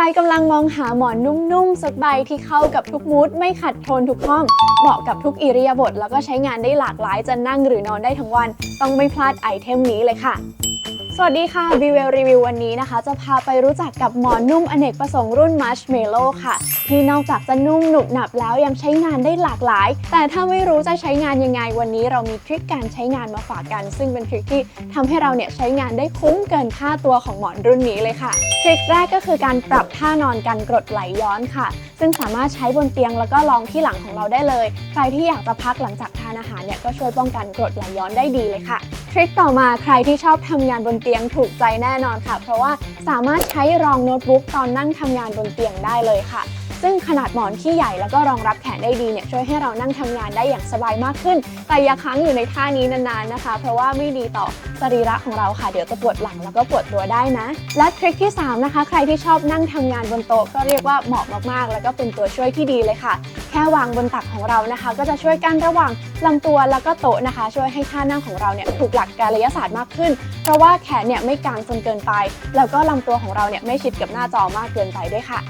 รกำลังมองหาหมอนนุ่มๆ สักใบที่เข้ากับทุกมูดไม่ขัดโทนทุกห้อง เหมาะกับทุกอิริยาบถแล้วก็ใช้งานได้หลากหลายจะนั่งหรือนอนได้ทั้งวัน ต้องไม่พลาดไอเทมนี้เลยค่ะ วัสดีค่ะ b ีเวลรีวิววันนี้นะคะ จะพาไปรู้จักกับหมอนนุ่มอเนกประสงค์รุ่น Marshmallow ค่ะ ที่นอกจากจะนุ่มหนุบหนับแล้วยังใช้งานได้หลากหลาย แต่ถ้าไม่รู้จะใช้งานยังไงวันนี้เรามีทริคการใช้งานมาฝากกัน ซึ่งเป็นทริคที่ทำให้เราเนี่ยใช้งานได้คุ้มเกินค่าตัวของหมอนรุ่นนี้เลยค่ะ ทริคแรกก็คือการปรับท่านอนกันกรดไหลย้อนค่ะ ซึ่งสามารถใช้บนเตียงแล้วก็รองที่หลังของเราได้เลย ใครที่อยากจะพักหลังจากทานอาหารเนี่ยก็ช่วยป้องกันกรดไหลย้อนได้ดีเลยค่ะ ทริคต่อมาใครที่ชอบทำงานบนเตียงถูกใจแน่นอนค่ะ เพราะว่าสามารถใช้รองโน้ตบุ๊กตอนนั่งทำงานบนเตียงได้เลยค่ะ ซึ่งขนาดหมอนที่ใหญ่แล้วก็รองรับแขนได้ดีเนี่ยช่วยให้เรานั่งทำงานได้อย่างสบายมากขึ้น แต่อย่าค้างอยู่ในท่านี้นานๆนะคะ เพราะว่าไม่ดีต่อสรีระของเราค่ะ เดี๋ยวจะปวดหลังแล้วก็ปวดตัวได้นะ และทริคที่สามนะคะ ใครที่ชอบนั่งทำงานบนโต๊ะก็เรียกว่าเหมาะมากๆ แล้วก็เป็นตัวช่วยที่ดีเลยค่ะ แค่วางบนตักของเรานะคะ ก็จะช่วยกันระหว่างลำตัวแล้วก็โต๊ะนะคะ ช่วยให้ท่านั่งของเราเนี่ยถูกหลักกายศาสตร์มากขึ้น เพราะว่าแขนเนี่ยไม่กางจนเกินไป แล้วก็ลำตัวของเราเนี่ยไม่ชิดกับหน้าจอมากเกินไปด้วยค่ะ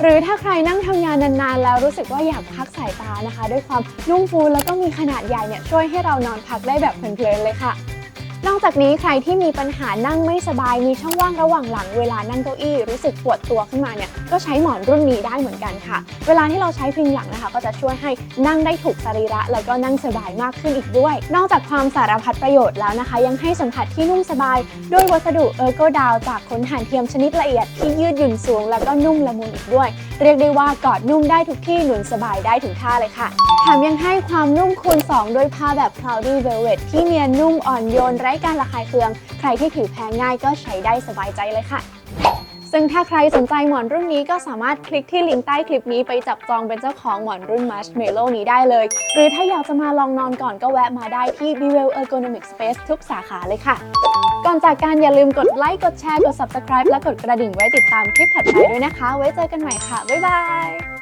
หรือถ้าใครนั่งทำงานนานๆ แล้วรู้สึกว่าอยากพักสายตานะคะ ด้วยความนุ่มฟูแล้วก็มีขนาดใหญ่เนี่ยช่วยให้เรานอนพักได้แบบเพลินๆเลยค่ะ นอกจากนี้ใครที่มีปัญหานั่งไม่สบายมีช่องว่างระหว่างหลังเวลานั่งเก้าอี้รู้สึกปวดตัวขึ้นมาเนี่ยก็ใช้หมอนรุ่นนี้ได้เหมือนกันค่ะ เวลาที่เราใช้พิงหลังนะคะ ก็จะช่วยให้นั่งได้ถูกสรีระ แล้วก็นั่งสบายมากขึ้นอีกด้วย นอกจากความสารพัดประโยชน์แล้วนะคะ ยังให้สัมผัสที่นุ่มสบาย ด้วยวัสดุเออร์โกดาวจากขนห่านเทียมชนิดละเอียดที่ยืดหยุ่นสูง แล้วก็นุ่มละมุนอีกด้วย เรียกได้ว่ากอดนุ่มได้ทุกที่หนุนสบายได้ถึงท่าเลยค่ะแถมยังให้ความนุ่มคูณ 2 ด้วยผ้าแบบ Cloudy Velvet ที่เนียนนุ่มอ่อนโยนไร้การระคายเคือง ใครที่ผิวแพ้ง่ายก็ใช้ได้สบายใจเลยค่ะ ซึ่งถ้าใครสนใจหมอนรุ่นนี้ก็สามารถคลิกที่ลิงก์ใต้คลิปนี้ไปจับจองเป็นเจ้าของหมอนรุ่น Marshmallow นี้ได้เลย หรือถ้าอยากจะมาลองนอนก่อนก็แวะมาได้ที่ b w e l Ergonomic Space ทุกสาขาเลยค่ะก่อนจากการอย่าลืมกดไลค์ กดแชร์ กด subscribe และกดกระดิ่งไว้ติดตามคลิปถัดไปด้วยนะคะ ไว้เจอกันใหม่ค่ะ บ๊ายบาย